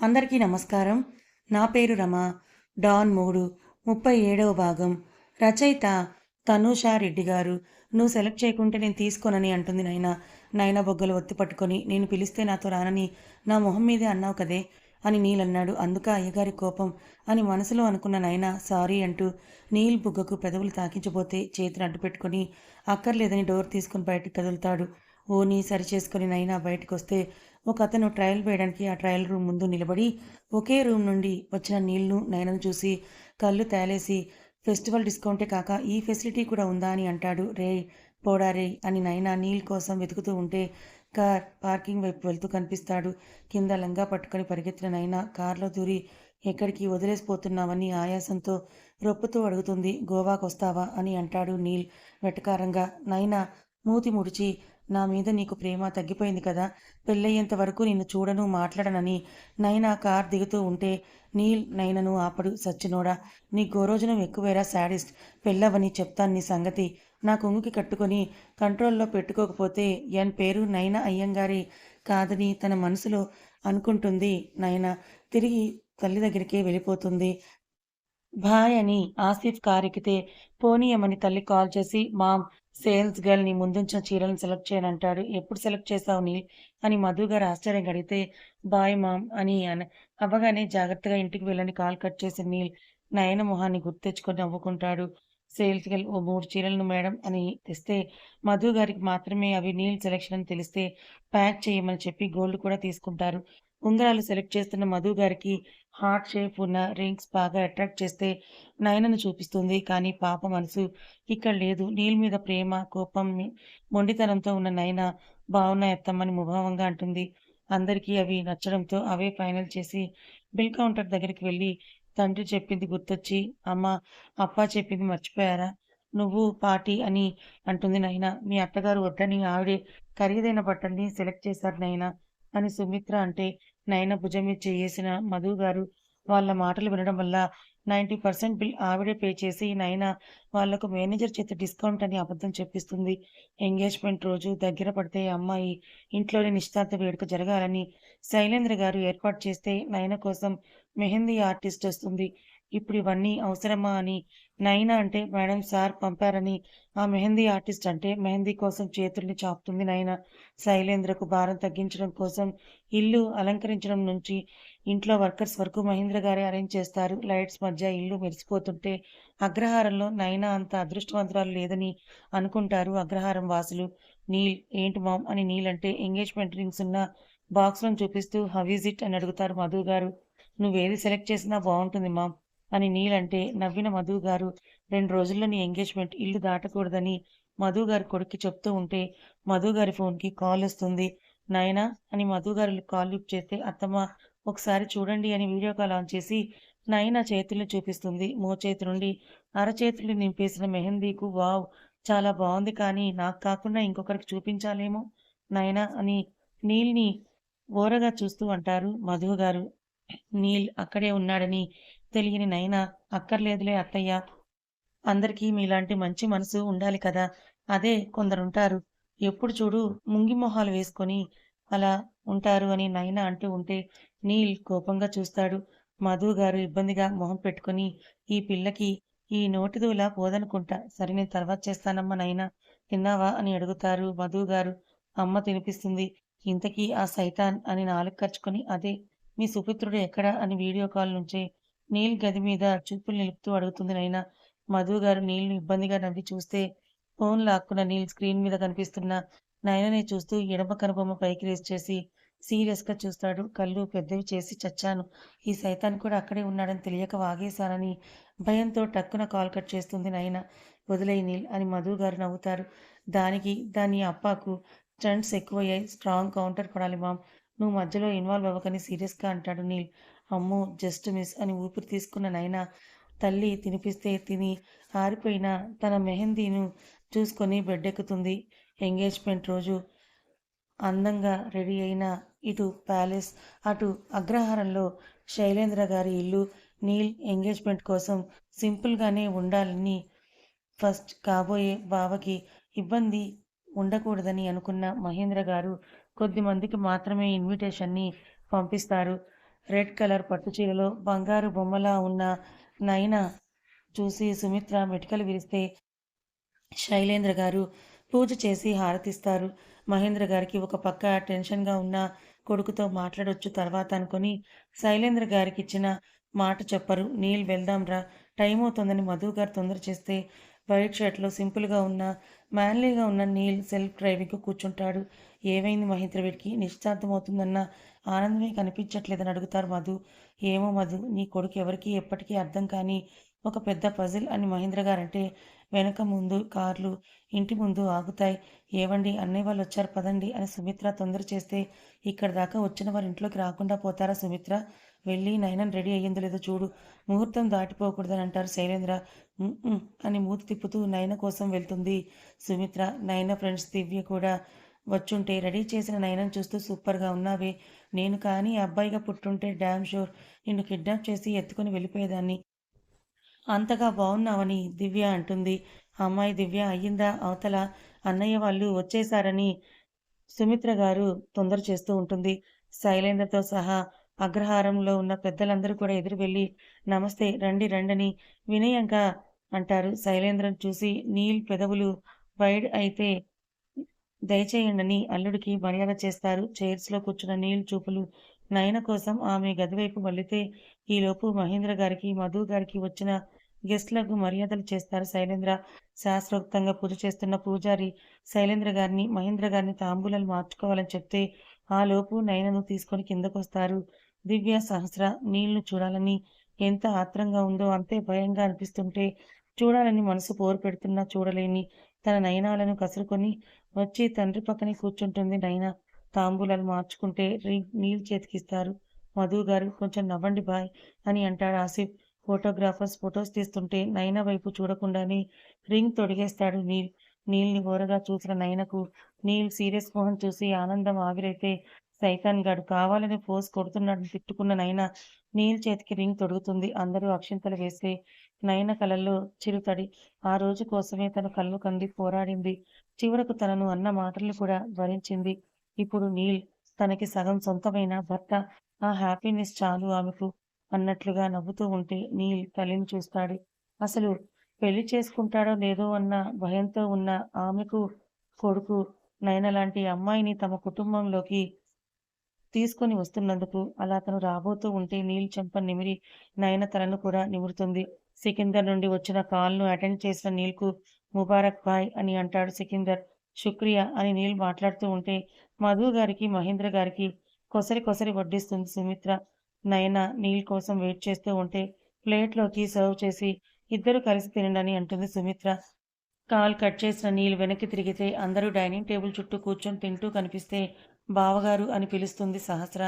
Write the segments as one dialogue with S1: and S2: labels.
S1: అందరికీ నమస్కారం. నా పేరు రమ. డాన్ మూడు ముప్పై ఏడవ భాగం. రచయిత తనూషా రెడ్డి గారు. నువ్వు సెలెక్ట్ చేయకుంటే నేను తీసుకోనని అంటుంది నైనా. నైనా బొగ్గలు ఒత్తి పట్టుకొని నేను పిలిస్తే నాతో రానని నా మొహం మీదే అన్నావు కదే అని నీల్ అన్నాడు. అందుక అయ్యగారి కోపం అని మనసులో అనుకున్న నైనా సారీ అంటూ నీల్ బుగ్గకు పెదవులు తాకించబోతే చేతిని అడ్డు పెట్టుకొని అక్కర్లేదని డోర్ తీసుకుని బయటకు కదులుతాడు. ఓని సరిచేసుకొని నైనా బయటకు వస్తే ఒక అతను ట్రయల్ వేయడానికి ఆ ట్రయల్ రూమ్ ముందు నిలబడి ఒకే రూమ్ నుండి వచ్చిన నీళ్ళు నయనను చూసి కళ్ళు తేలేసి ఫెస్టివల్ డిస్కౌంటే కాక ఈ ఫెసిలిటీ కూడా ఉందా? అని అంటాడు. రే పోడా రే అని నైనా నీల్ కోసం వెతుకుతూ ఉంటే కార్ పార్కింగ్ వైపు వెళ్తూ కనిపిస్తాడు. కింద లంగా పట్టుకొని పరిగెత్తిన నైనా కార్లో దూరి ఎక్కడికి వదిలేసిపోతున్నావని ఆయాసంతో రొప్పుతూ అడుగుతుంది గోవాకు వస్తావా అని అంటాడు నీల్ వెటకారంగా. నైనా మూతి ముడిచి నా మీద నీకు ప్రేమ తగ్గిపోయింది కదా. పెళ్ళయ్యేంత వరకు నిన్ను చూడను మాట్లాడనని. నైనా కార్ దిగుతూ ఉంటే నీల్ నైనను ఆపడు సచ్చినోడా. నీ గోరోజనం ఎక్కువేరా శాడిస్ట్. పెళ్ళవని చెప్తాను నీ సంగతి. నా కొంగుకి కట్టుకొని కంట్రోల్లో పెట్టుకోకపోతే ఎన్ పేరు నైనా అయ్యంగారి కాదని తన మనసులో అనుకుంటుంది నైనా. తిరిగి తల్లి దగ్గరికే వెళ్ళిపోతుంది. భాయ్ అని ఆసిఫ్ కారెక్కితే పోనీయమని తల్లి కాల్ చేసి మామ్ సేల్స్ గర్ల్ నీ ముందుంచిన చీరలను సెలెక్ట్ చేయనంటాడు ఎప్పుడు సెలెక్ట్ చేసావు నీల్? అని మధు గారు ఆశ్చర్యంగా అడిగితే బాయ్ మామ్ అని అన అవ్వగానే జాగ్రత్తగా ఇంటికి వెళ్ళని కాల్ కట్ చేసి నీల్ నయన మొహాన్ని గుర్తెచ్చుకొని నవ్వుకుంటాడు. సేల్స్ గర్ల్ ఓ మూడు చీరలను మేడం అని తెస్తే మధు గారికి మాత్రమే అవి నీల్ సెలెక్షన్ అని తెలిస్తే ప్యాక్ చేయమని చెప్పి గోల్డ్ కూడా తీసుకుంటారు. ఉంగరాలు సెలెక్ట్ చేస్తున్న మధు గారికి హార్ట్ షేప్ ఉన్న రింగ్స్ బాగా అట్రాక్ట్ చేస్తే నయనను చూపిస్తుంది. కానీ పాప మనసు ఇక్కడ లేదు. నీల్ మీద ప్రేమ కోపం మొండితనంతో ఉన్న నయన బాగున్నాయి అత్తమ్మని ముభావంగా అంటుంది. అందరికీ అవి నచ్చడంతో అవే ఫైనల్ చేసి బిల్ కౌంటర్ దగ్గరికి వెళ్ళి తండ్రి చెప్పింది గుర్తొచ్చి అమ్మ అప్ప చెప్పింది మర్చిపోయారా? నువ్వు పార్టీ అని అంటుంది నైనా మీ అత్తగారు వద్దని ఆవిడే ఖరీదైన బట్టల్ని సెలెక్ట్ చేశారు నైనా అని సుమిత్ర అంటే నయన భుజం మీద చేసిన మధు గారు వాళ్ళ మాటలు వినడం వల్ల నైంటీ పర్సెంట్ బిల్ ఆవిడే పే చేసి నయన వాళ్ళకు మేనేజర్ చేత డిస్కౌంట్ అని అబద్ధం చెప్పిస్తుంది. ఎంగేజ్మెంట్ రోజు దగ్గర పడితే అమ్మాయి ఇంట్లోనే నిశ్చితార్థ వేడుక జరగాలని శైలేంద్ర గారు ఏర్పాటు చేస్తే నయన కోసం మెహందీ ఆర్టిస్ట్ వస్తుంది. ఇప్పుడు ఇవన్నీ అవసరమా అని నైనా అంటే మేడం సార్ పంపారని ఆ మెహందీ ఆర్టిస్ట్ అంటే మెహందీ కోసం చేతుల్ని చాపుతుంది నైనా. శైలేంద్రకు భారం తగ్గించడం కోసం ఇల్లు అలంకరించడం నుంచి ఇంట్లో వర్కర్స్ వరకు మహేంద్ర గారే అరేంజ్ చేస్తారు. లైట్స్ మధ్య ఇల్లు మెరిసిపోతుంటే అగ్రహారంలో నైనా అంత అదృష్టవంతురాలు లేదని అనుకుంటారు అగ్రహారం వాసులు. నీల్ ఏంటి మామ్? అని నీల్ అంటే ఎంగేజ్మెంట్ రింగ్స్ ఉన్న బాక్స్లను చూపిస్తూ హవీజ్ ఇట్ అని అడుగుతారు మధు గారు. నువ్వేది సెలెక్ట్ చేసినా బాగుంటుంది మామ్. అని నీలంటే నవ్విన మధు గారు రెండు రోజుల్లో నీ ఎంగేజ్మెంట్ ఇల్లు దాటకూడదని మధు గారి కొడుక్కి చెప్తూ ఉంటే మధు గారి ఫోన్కి కాల్ వస్తుంది. నాయనా అని మధు గారు కాల్ లిఫ్ట్ చేస్తే అత్తమ్మ ఒకసారి చూడండి అని వీడియో కాల్ ఆన్ చేసి నైనా చేతుల్ని చూపిస్తుంది. మోచేతి నుండి అరచేతులు నింపేసిన మెహందీకు వావ్ చాలా బాగుంది. కానీ నాకు కాకుండా ఇంకొకరికి చూపించాలేమో? నైనా అని నీల్ని ఓరగా చూస్తూ అంటారు మధు గారు నీల్ అక్కడే ఉన్నాడని తెలియని నైనా అక్కర్లేదులే అత్తయ్య. అందరికీ మీలాంటి మంచి మనసు ఉండాలి కదా. అదే కొందరుంటారు. ఎప్పుడు చూడు ముంగి మొహాలు వేసుకొని అలా ఉంటారు అని నైనా అంటూ ఉంటే నీల్ కోపంగా చూస్తాడు. మధు గారు ఇబ్బందిగా మొహం పెట్టుకుని ఈ పిల్లకి ఈ నోటిదూలా పోదనుకుంటా. సరే నేను తర్వాత చేస్తానమ్మా నైనా. తిన్నావా అని అడుగుతారు మధు గారు. అమ్మ తినిపిస్తుంది. ఇంతకీ ఆ సైతాన్ అని నాలుగు ఖర్చుకొని అదే మీ సుపుత్రుడు ఎక్కడా అని వీడియో కాల్ నుంచే నీల్ గది మీద చూపులు నిలుపుతూ అడుగుతుంది నైనా. మధు గారు నీల్ని ఇబ్బందిగా నవ్వి చూస్తే ఫోన్ లాక్కున్న నీల్ స్క్రీన్ మీద కనిపిస్తున్న నయనని చూస్తూ ఎడమ కనుబొమ్మ పైకి రేస్ చేసి సీరియస్గా చూస్తాడు. కళ్ళు పెద్దవి చేసి చచ్చాను. ఈ సైతాన్ కూడా అక్కడే ఉన్నాడని తెలియక వాగేశానని భయంతో టక్కున కాల్ కట్ చేస్తుంది నయన. వదిలేయి నీల్ అని మధు గారు నవ్వుతారు. దానికి దాని అప్పాకు స్టంట్స్ ఎక్కువయ్యాయి. స్ట్రాంగ్ కౌంటర్ పడాలి మామ్. నువ్వు మధ్యలో ఇన్వాల్వ్ అవ్వకని సీరియస్గా అంటాడు నీల్. అమ్మో జస్ట్ మిస్ అని ఊపిరి తీసుకున్న నైనా తల్లి తినిపిస్తే తిని ఆరిపోయిన తన మెహందీను చూసుకొని బెడ్డెక్కుతుంది. ఎంగేజ్మెంట్ రోజు అందంగా రెడీ అయిన ఇటు ప్యాలెస్ అటు అగ్రహారంలో శైలేంద్ర గారి ఇల్లు నీల్ ఎంగేజ్మెంట్ కోసం సింపుల్గానే ఉండాలని ఫస్ట్ కాబోయే బావకి ఇబ్బంది ఉండకూడదని అనుకున్న మహేంద్ర గారు కొద్ది మందికి మాత్రమే ఇన్విటేషన్ని పంపిస్తారు. రెడ్ కలర్ పట్టు చీరలో బంగారు బొమ్మలా ఉన్న నయన చూసి సుమిత్ర మెటికలు విరిస్తే శైలేంద్ర గారు పూజ చేసి హారతిస్తారు. మహేంద్ర గారికి ఒక పక్క టెన్షన్గా ఉన్న కొడుకుతో మాట్లాడొచ్చు తర్వాత అనుకొని శైలేంద్ర గారికి ఇచ్చిన మాట చెప్పరు. నీళ్ళు వెళ్దాంరా. టైం అవుతుందని మధు గారు తొందర చేస్తే వైట్ షర్ట్లో సింపుల్గా ఉన్న మ్యాన్లీగా ఉన్న నీల్ సెల్ఫ్ డ్రైవింగ్ కూర్చుంటాడు. ఏమైంది మహేంద్ర వీడికి? నిశ్చార్థమవుతుందన్న ఆనందమే కనిపించట్లేదని అడుగుతారు మధు. ఏమో మధు నీ కొడుకు ఎవరికి ఎప్పటికీ అర్థం కాని ఒక పెద్ద పజిల్ అని మహేంద్ర గారంటే వెనక ముందు కార్లు ఇంటి ముందు ఆగుతాయి. ఏవండి అన్నయ్య వాళ్ళు వచ్చారు పదండి అని సుమిత్ర తొందర చేస్తే ఇక్కడ దాకా వచ్చిన వారి ఇంట్లోకి రాకుండా పోతారా సుమిత్ర? వెళ్ళి నయనం రెడీ అయ్యిందో లేదో చూడు. ముహూర్తం దాటిపోకూడదని అంటారు శైలేంద్ర. అని మూతి తిప్పుతూ నయన కోసం వెళ్తుంది. సుమిత్ర నయన ఫ్రెండ్స్ దివ్య కూడా వచ్చుంటే రెడీ చేసిన నయనం చూస్తూ సూపర్గా ఉన్నావే. నేను కానీ అబ్బాయిగా పుట్టుంటే డ్యామ్ షూర్. నిన్ను కిడ్నాప్ చేసి ఎత్తుకుని వెళ్ళిపోయేదాన్ని. అంతగా బాగున్నావని దివ్య అంటుంది. అమ్మాయి దివ్య అయ్యిందా? అవతల అన్నయ్య వాళ్ళు వచ్చేశారని సుమిత్ర గారు తొందర చేస్తూ ఉంటుంది. శైలేంద్రతో సహా అగ్రహారంలో ఉన్న పెద్దలందరూ కూడా ఎదురు వెళ్ళి నమస్తే రండి రండని వినయంగా అంటారు. శైలేంద్రం చూసి నీల్ పెదవులు వైడ్ అయితే దయచేయండని అల్లుడికి మర్యాద చేస్తారు. చైర్స్లో కూర్చున్న నీల్ చూపులు నయన కోసం ఆమె గదివైపు మళ్ళితే ఈలోపు మహేంద్ర గారికి మధు గారికి వచ్చిన గెస్ట్లకు మర్యాదలు చేస్తారు శైలేంద్ర. శాస్త్రోక్తంగా పూజ చేస్తున్న పూజారి శైలేంద్ర గారిని మహేంద్ర గారిని తాంబూలాలు మార్చుకోవాలని చెప్తే ఆ లోపు నయనను తీసుకొని కిందకొస్తారు. దివ్య సహస్ర నీళ్ళు చూడాలని ఎంత ఆత్రంగా ఉందో అంతే భయంగా అనిపిస్తుంటే చూడాలని మనసు పోరు పెడుతున్నా చూడలేని తన నయనాలను కసురుకొని వచ్చి తండ్రి పక్కనే కూర్చుంటుంది నయన. తాంబూలాలు మార్చుకుంటే రింగ్ నీళ్ళు చేతికిస్తారు. మధు గారు కొంచెం నవ్వండి బాయ్ అని అంటాడు ఆసిఫ్. ఫోటోగ్రాఫర్స్ ఫొటోస్ తీస్తుంటే నయన వైపు చూడకుండానే రింగ్ తొడిగేస్తాడు నీల్. నీల్ని ఘోరగా చూసిన నయనకు నీల్ సీరియస్ మోహన్ చూసి ఆనందం ఆవిరైతే సైతాన్ గాడు కావాలని పోస్ కొడుతున్నాడని తిట్టుకున్న నయన నీల్ చేతికి రింగ్ తొడుగుతుంది. అందరూ అక్షింతలు వేస్తే నయన కళల్లో చిరుతడి. ఆ రోజు కోసమే తన కళ్ళు కంది పోరాడింది. చివరకు తనను అన్న మాటలు కూడా భరించింది ఇప్పుడు నీల్ తనకి సగం సొంతమైన భర్త. ఆ హ్యాపీనెస్ చాలు ఆమెకు అన్నట్లుగా నవ్వుతూ ఉంటే నీల్ తల్లిని చూస్తాడు. అసలు పెళ్ళి చేసుకుంటాడో లేదో అన్న భయంతో ఉన్న ఆమెకు కొడుకు నయన లాంటి అమ్మాయిని తమ కుటుంబంలోకి తీసుకొని వస్తున్నందుకు అలా అతను రాబోతూ ఉంటే నీల్ చెంప నిమిరి నయన తలను కూడా నిమురుతుంది. సికిందర్ నుండి వచ్చిన కాల్ను అటెండ్ చేసిన నీల్కు ముబారక్ భాయ్ అని అంటాడు సికిందర్. శుక్రియా అని నీల్ మాట్లాడుతూ ఉంటే మధు గారికి మహేంద్ర గారికి కొసరి కొసరి వడ్డిస్తుంది సుమిత్ర. నయన నీల్ కోసం వెయిట్ చేస్తూ ఉంటే ప్లేట్లోకి సర్వ్ చేసి ఇద్దరు కలిసి తినండి అంటుంది సుమిత్ర. కాల్ కట్ చేసిన నీళ్ళు వెనక్కి తిరిగితే అందరూ డైనింగ్ టేబుల్ చుట్టూ కూర్చొని తింటూ కనిపిస్తే బావగారు అని పిలుస్తుంది సహస్ర.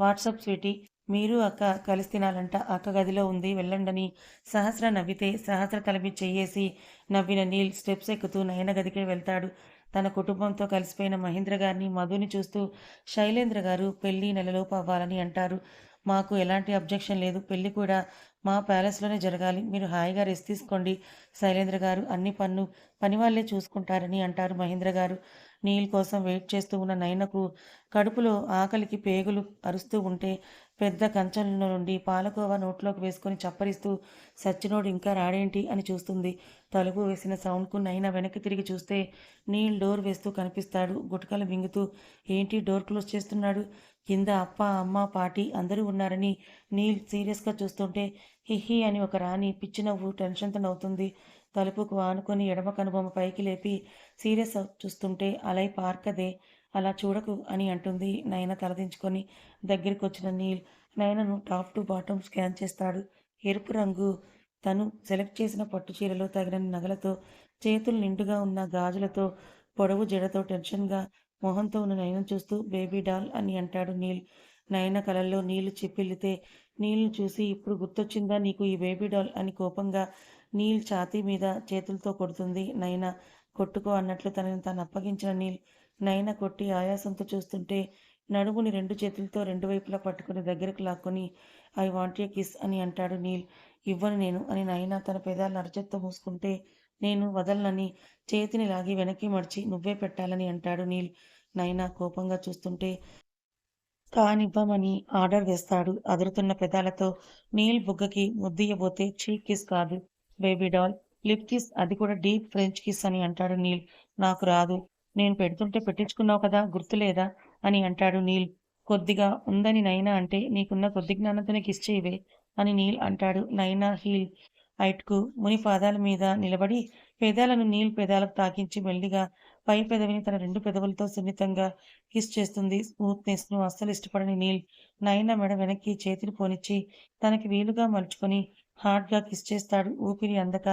S1: వాట్సాప్ స్వీటీ మీరు అక్క కలిసి తినాలంట అక్క గదిలో ఉంది వెళ్ళండని సహస్ర నవ్వితే సహస్ర తలపి చెయ్యేసి నవ్విన నీల్ స్టెప్స్ ఎక్కుతూ నయన గదికి వెళ్తాడు. తన కుటుంబంతో కలిసిపోయిన మహేంద్ర గారిని మధుని చూస్తూ శైలేంద్ర గారు పెళ్ళి నెలలోపు అవ్వాలని అంటారు. మాకు ఎలాంటి అబ్జెక్షన్ లేదు పెళ్ళి కూడా మా ప్యాలెస్లోనే జరగాలి. మీరు హాయిగా రెస్ట్ తీసుకోండి శైలేంద్ర గారు అన్ని పన్ను పని వాళ్ళే చూసుకుంటారని అంటారు మహేంద్ర గారు. నీళ్ళ కోసం వెయిట్ చేస్తూ ఉన్న నయనకు కడుపులో ఆకలికి పేగులు అరుస్తూ ఉంటే పెద్ద కంచంలో నుండి పాలకోవా నోట్లోకి వేసుకొని చప్పరిస్తూ సచ్చినోడు ఇంకా రాడేంటి అని చూస్తుంది. తలుపు వేసిన సౌండ్కు నైనా వెనక్కి తిరిగి చూస్తే నీల్ డోర్ వేస్తూ కనిపిస్తాడు. గుటకలు మింగుతూ ఏంటి డోర్ క్లోజ్ చేస్తున్నాడు? కింద అప్ప అమ్మ పాటి అందరూ ఉన్నారని నీల్ సీరియస్గా చూస్తుంటే హిహి అని ఒక రాణి పిచ్చి నవ్వు టెన్షన్తో నవ్వుతుంది. తలుపుకు ఆనుకొని ఎడమ కనుబొమ్మ పైకి లేపి సీరియస్ చూస్తుంటే అలై పార్కదే అలా చూడకు అని అంటుంది నయన తలదించుకొని. దగ్గరికి వచ్చిన నీల్ నయనను టాప్ టు బాటమ్ స్కాన్ చేస్తాడు. ఎరుపు రంగు తను సెలెక్ట్ చేసిన పట్టు చీరలో తగిన నగలతో చేతులు నిండుగా ఉన్న గాజులతో పొడవు జడతో టెన్షన్గా మొహంతో ఉన్న నయనం చూస్తూ బేబీ డాల్ అని అంటాడు నీల్. నయన కలల్లో నీళ్ళు చిప్పిల్లితే నీళ్ళు చూసి ఇప్పుడు గుర్తొచ్చిందా నీకు ఈ బేబీ డాల్ అని కోపంగా నీల్ ఛాతీ మీద చేతులతో కొడుతుంది. నైనా కొట్టుకో అన్నట్లు తనని తాను అప్పగించిన నీల్ నైనా కొట్టి ఆయాసంతో చూస్తుంటే నడుముని రెండు చేతులతో రెండు వైపులా పట్టుకుని దగ్గరకు లాక్కొని ఐ వాంట్ ఏ కిస్ అని అంటాడు నీల్. ఇవ్వను నేను అని నైనా తన పెదాలను అరచేత్తో మూసుకుంటే నేను వదలనని చేతిని లాగి వెనక్కి మడిచి నువ్వే పెట్టాలని అంటాడు నీల్. నైనా కోపంగా చూస్తుంటే కానివ్వమని ఆర్డర్ వేస్తాడు. అదురుతున్న పెదాలతో నీల్ బుగ్గకి ముద్దియబోతే చీక్ కిస్ కాదు. బేబీ డాల్ లిప్ కిస్ అది కూడా డీప్ ఫ్రెంచ్ కిస్ అని అంటాడు నీల్. నాకు రాదు. నేను పెడుతుంటే పెట్టించుకున్నావు కదా గుర్తులేదా అని అంటాడు నీల్. కొద్దిగా ఉందని నైనా అంటే నీకున్న కొద్ది జ్ఞానంతోనే కిస్ చేయవే అని నీల్ అంటాడు నైనా హీల్. హైట్కు ముని పాదాల మీద నిలబడి పెదాలను నీల్ పెదాలకు తాకించి మెల్లిగా పై పెదవిని తన రెండు పెదవులతో సున్నితంగా కిస్ చేస్తుంది. స్మూత్నెస్ను అస్సలు ఇష్టపడని నీల్ నయన మెడ వెనక్కి చేతిని పోనిచ్చి తనకి వీలుగా మలుచుకొని హార్డ్గా కిస్ చేస్తాడు. ఊపిరి అందక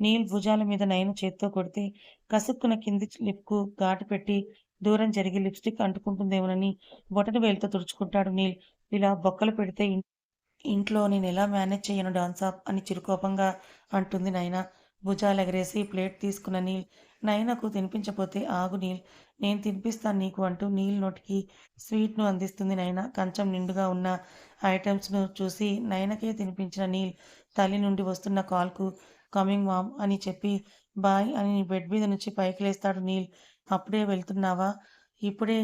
S1: నీల్ భుజాల మీద నయన చేత్తో కొడితే కసుక్కున కింది లిప్కు ఘాటు పెట్టి దూరం జరిగి లిప్స్టిక్ అంటుకుంటుందేమోనని బొటన వేలుతో తుడుచుకుంటాడు నీల్. ఇలా బొక్కలు పెడితే ఇంట్లో నేను ఎలా మేనేజ్ చేయను డాన్సాప్ అని చిరుకోపంగా అంటుంది నైనా భుజాలు ఎగరేసి ప్లేట్ తీసుకున్న నీల్ నైనకు తినిపించపోతే ఆగు నీల్ నేను తినిపిస్తాను నీకు అంటూ నీల్ నోటికి స్వీట్ను అందిస్తుంది నైనా కంచం నిండుగా ఉన్న ఐటమ్స్ను చూసి నైనకే తినిపించిన నీల్ తల్లి నుండి వస్తున్న కాల్కు కమింగ్ మామ్ అని చెప్పి బాయ్ అని బెడ్ మీద నుంచి పైకి లేస్తాడు నీల్. అప్పుడే వెళ్తున్నావా? ఇప్పుడే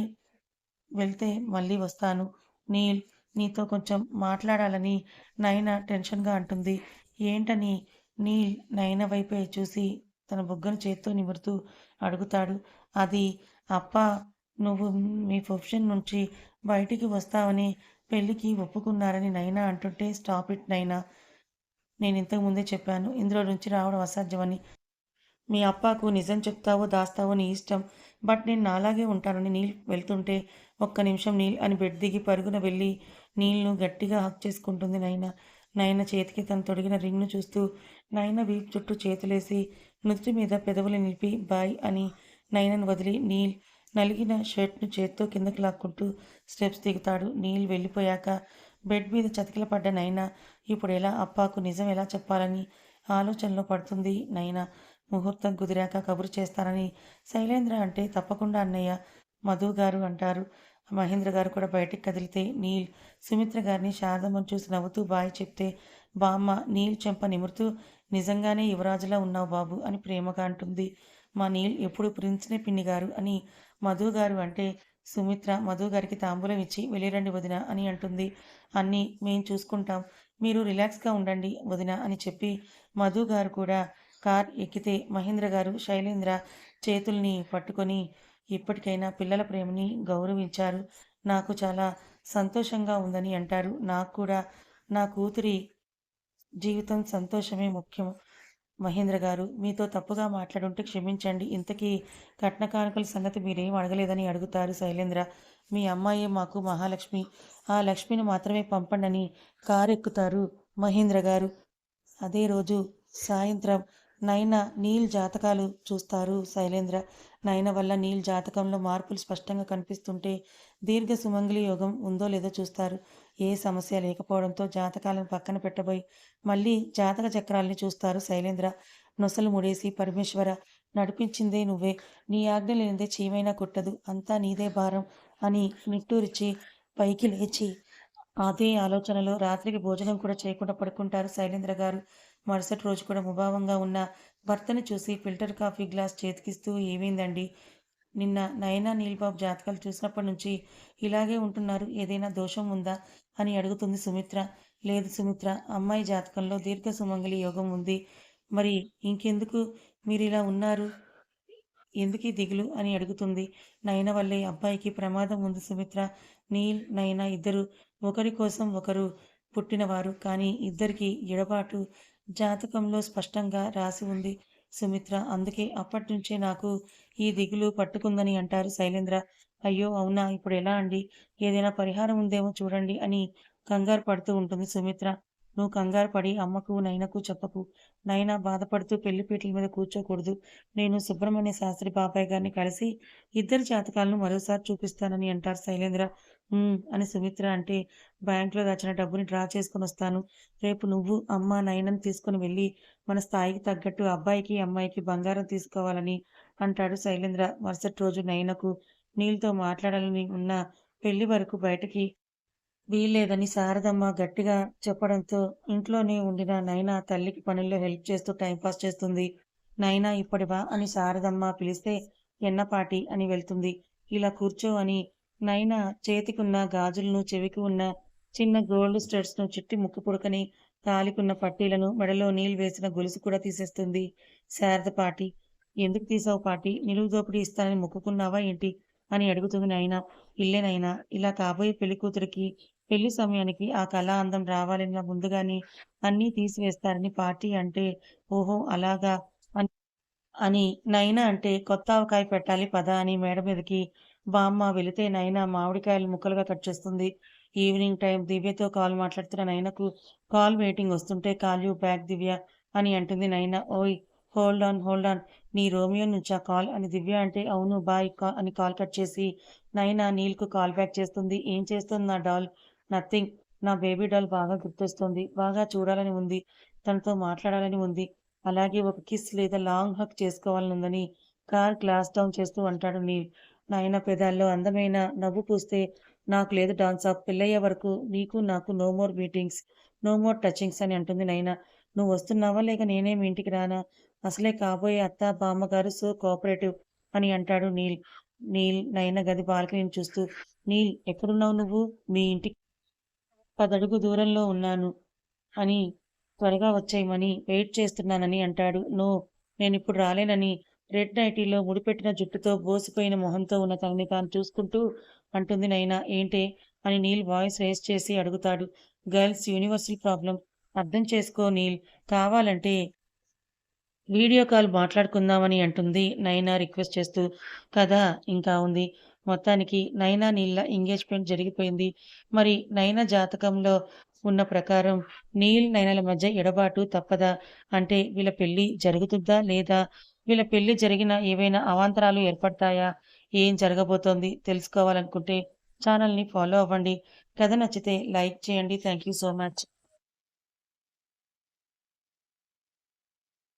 S1: వెళ్తే మళ్ళీ వస్తాను. నీల్ నీతో కొంచెం మాట్లాడాలని నయన టెన్షన్గా అంటుంది. ఏంటని? నీల్ నయన వైపే చూసి తన బుగ్గను చేత్తో నిమురుతూ అడుగుతాడు. అది అప్ప నువ్వు మీ ప్రొఫెషన్ నుంచి బయటికి వస్తావని పెళ్ళికి ఒప్పుకున్నారని నైనా అంటుంటే స్టాప్ ఇట్ నైనా. నేను ఇంతకు ముందే చెప్పాను. ఇందులో నుంచి రావడం అసాధ్యమని. మీ అప్పకు నిజం చెప్తావో దాస్తావో నీ ఇష్టం. బట్ నేను నాలాగే ఉంటానని నీల్ వెళ్తుంటే ఒక్క నిమిషం నీల్ అని బెడ్ దిగి పరుగున వెళ్ళి నీళ్ళను గట్టిగా హక్ చేసుకుంటుంది నైనా. నయన చేతికి తను తొడిగిన రింగ్ను చూస్తూ నయన వీపు చుట్టూ చేతులేసి నుదుటి మీద పెదవులు నిలిపి బాయ్ అని నైనను వదిలి నీల్ నలిగిన షర్ట్ను చేత్తో కిందకి లాక్కుంటూ స్టెప్స్ దిగుతాడు. నీల్ వెళ్ళిపోయాక బెడ్ మీద చతికిల పడ్డ నైనా ఇప్పుడు ఎలా? అప్పాకు నిజం ఎలా చెప్పాలని ఆలోచనలో పడుతుంది నైనా ముహూర్తం కుదిరాక కబురు చేస్తానని శైలేంద్ర అంటే తప్పకుండా అన్నయ్య మధు గారు అంటారు. మహేంద్ర గారు కూడా బయటికి కదిలితే నీల్ సుమిత్ర గారిని శారదమ్మను చూసి నవ్వుతూ బాయ్ చెప్తే బామ్మ నీల్ చెంప నిమురుతూ నిజంగానే యువరాజులా ఉన్నావు బాబు అని ప్రేమగా అంటుంది. మా నీల్ ఎప్పుడు ప్రిన్స్నే పిన్ని గారు అని మధు గారు అంటే సుమిత్ర మధు గారికి తాంబూలం ఇచ్చి వెళ్ళిరండి వదిన అని అంటుంది. అన్నీ మేము చూసుకుంటాం. మీరు రిలాక్స్గా ఉండండి వదిన అని చెప్పి మధు గారు కూడా కార్ ఎక్కితే మహేంద్ర గారు శైలేంద్ర చేతుల్ని పట్టుకొని ఇప్పటికైనా పిల్లల ప్రేమని గౌరవించారు. నాకు చాలా సంతోషంగా ఉందని అంటారు. నాకు కూడా నా కూతురి జీవితం సంతోషమే ముఖ్యం. మహేంద్ర గారు మీతో తప్పుగా మాట్లాడుంటే క్షమించండి. ఇంతకీ కట్న కానుకల సంగతి మీరేం అడగలేదని అడుగుతారు శైలేంద్ర. మీ అమ్మాయి మాకు మహాలక్ష్మి. ఆ లక్ష్మిని మాత్రమే పంపండి కారు ఎక్కుతారు మహేంద్ర గారు. అదే రోజు సాయంత్రం నైనా నీల్ జాతకాలు చూస్తారు శైలేంద్ర. నయన వల్ల నీల్ జాతకంలో మార్పులు స్పష్టంగా కనిపిస్తుంటే దీర్ఘ సుమంగళి యోగం ఉందో లేదో చూస్తారు. ఏ సమస్య లేకపోవడంతో జాతకాలను పక్కన పెట్టబోయి మళ్ళీ జాతక చక్రాల్ని చూస్తారు శైలేంద్ర. నొసలు ముడేసి పరమేశ్వర నడిపించిందే నువ్వే. నీ ఆజ్ఞ లేనిదే చీమైనా కుట్టదు. అంతా నీదే భారం అని నిట్టూరిచి పైకి లేచి అదే ఆలోచనలో రాత్రికి భోజనం కూడా చేయకుండా పడుకుంటారు శైలేంద్ర గారు. మరుసటి రోజు కూడా ముభావంగా ఉన్న భర్తని చూసి ఫిల్టర్ కాఫీ గ్లాస్ చేతికిస్తూ ఏమైందండి? నిన్న నయనా నీల్బాబు జాతకాలు చూసినప్పటి నుంచి ఇలాగే ఉంటున్నారు. ఏదైనా దోషం ఉందా? అని అడుగుతుంది సుమిత్ర. లేదు సుమిత్ర అమ్మాయి జాతకంలో దీర్ఘ సుమంగళి యోగం ఉంది. మరి ఇంకెందుకు మీరు ఇలా ఉన్నారు? ఎందుకు దిగులు? అని అడుగుతుంది నయన వల్లే అబ్బాయికి ప్రమాదం ఉంది సుమిత్ర. నీల్ నయన ఇద్దరు ఒకరి కోసం ఒకరు పుట్టినవారు. కానీ ఇద్దరికి ఎడబాటు జాతకంలో స్పష్టంగా రాసి ఉంది. సుమిత్ర అందుకే అప్పటి నుంచే నాకు ఈ దిగులు పట్టుకుందని అంటారు శైలేంద్ర. అయ్యో అవునా? ఇప్పుడు ఎలా అండి? ఏదైనా పరిహారం ఉందేమో చూడండి అని కంగారు పడుతూ ఉంటుంది సుమిత్ర. నువ్వు కంగారు పడి అమ్మకు నైనకు చెప్పకు. నైనా బాధపడుతూ పెళ్ళిపీటల మీద కూర్చోకూడదు. నేను సుబ్రహ్మణ్య శాస్త్రి బాబాయ్ గారిని కలిసి ఇద్దరి జాతకాలను మరోసారి చూపిస్తానని అంటారు శైలేంద్ర. అని సుమిత్ర అంటే బ్యాంకులో దాచిన డబ్బుని డ్రా చేసుకుని వస్తాను. రేపు నువ్వు అమ్మ నయనం తీసుకుని వెళ్ళి మన స్థాయికి తగ్గట్టు అబ్బాయికి అమ్మాయికి బంగారం తీసుకోవాలని అంటాడు శైలేంద్ర. మరుసటి రోజు నయనకు నీళ్ళతో మాట్లాడాలని ఉన్న పెళ్ళి వరకు బయటకి వీల్లేదని శారదమ్మ గట్టిగా చెప్పడంతో ఇంట్లోనే ఉండిన నైనా తల్లికి పనుల్లో హెల్ప్ చేస్తూ టైంపాస్ చేస్తుంది. నైనా ఇప్పటివా? అని శారదమ్మ పిలిస్తే ఎన్నపాటి? అని వెళ్తుంది. ఇలా కూర్చో అని నైనా చేతికున్న గాజులను చెవికి ఉన్న చిన్న గోల్డ్ స్టడ్స్ను చిట్టి ముక్కు పుడకని తాలికున్న పట్టీలను మెడలో నీళ్ళు వేసిన గొలుసు కూడా తీసేస్తుంది. శారద పాటి ఎందుకు తీసావు పాటి నిలువు దోపిడీ ఇస్తానని మొక్కుకున్నావా ఏంటి? అని అడుగుతుంది నాయన ఇల్లేనైనా ఇలా కాబోయే పెళ్ళి కూతురికి పెళ్ళి సమయానికి ఆ కళా అందం రావాలని ముందుగానే అన్నీ తీసివేస్తారని పార్టీ అంటే ఓహో అలాగా? అని అని నైనా అంటే కొత్త ఆవకాయ పెట్టాలి పద అని మేడ మీదకి బామ్మ వెళితే నైనా మామిడికాయలు ముక్కలుగా కట్ చేస్తుంది. ఈవినింగ్ టైం దివ్యతో కాల్ మాట్లాడుతున్న నైనకు కాల్ వెయిటింగ్ వస్తుంటే కాల్ యూ బ్యాక్ దివ్య అని అంటుంది నైనా. ఓయ్ హోల్డ్ ఆన్ హోల్డ్ ఆన్ నీ రోమియో నుంచా కాల్? అని దివ్య అంటే అవును బాయ్ కా అని కాల్ కట్ చేసి నైనా నీల్కు కాల్ బ్యాక్ చేస్తుంది. ఏం చేస్తుంది నా డాల్? నథింగ్. నా బేబీ డాల్ బాగా గుర్తొస్తుంది. బాగా చూడాలని ఉంది. తనతో మాట్లాడాలని ఉంది. అలాగే ఒక కిస్ లేదా లాంగ్ హక్ చేసుకోవాలని ఉందని కార్ గ్లాస్ డౌన్ చేస్తూ అంటాడు నీల్. నాయన పెదాల్లో అందమైన నవ్వు పూస్తే నాకు లేదు డాన్స్ ఆఫ్ పెళ్ళయ్యే వరకు నీకు నాకు no more meetings no more touchings అని అంటుంది నైనా నువ్వు వస్తున్నావా లేక నేనే మీ ఇంటికి రానా? అసలే కాబోయే అత్త బామ్మగారు సో కోఆపరేటివ్ అని అంటాడు నీల్. నీల్ నయన గది బాల్కనీని చూస్తూ నీల్ ఎక్కడున్నావు నువ్వు? మీ ఇంటికి పదడుగు దూరంలో ఉన్నాను అని త్వరగా వచ్చేయమని వెయిట్ చేస్తున్నానని అంటాడు. నో నేను ఇప్పుడు రాలేనని రెడ్ నైటీలో ముడిపెట్టిన జుట్టుతో బోసిపోయిన మొహంతో ఉన్న తనని తాను చూసుకుంటూ అంటుంది నైనా ఏంటే అని నీల్ వాయిస్ రేస్ చేసి అడుగుతాడు. Girls universal problem. అర్థం చేసుకో నీల్. కావాలంటే వీడియో కాల్ మాట్లాడుకుందామని అంటుంది నైనా రిక్వెస్ట్ చేస్తూ. కదా ఇంకా ఉంది. మొత్తానికి నైనా నీళ్ళ ఎంగేజ్మెంట్ జరిగిపోయింది. మరి నైనా జాతకంలో ఉన్న ప్రకారం నీల్ నైనాల మధ్య ఎడబాటు తప్పదా? అంటే వీళ్ళ పెళ్ళి జరుగుతుందా లేదా? వీళ్ళ పెళ్ళి జరిగిన ఏవైనా అవాంతరాలు ఏర్పడతాయా ఏం జరగబోతోంది? తెలుసుకోవాలనుకుంటే ఛానల్ని ఫాలో అవ్వండి. కథ నచ్చితే లైక్ చేయండి. Thank you so much.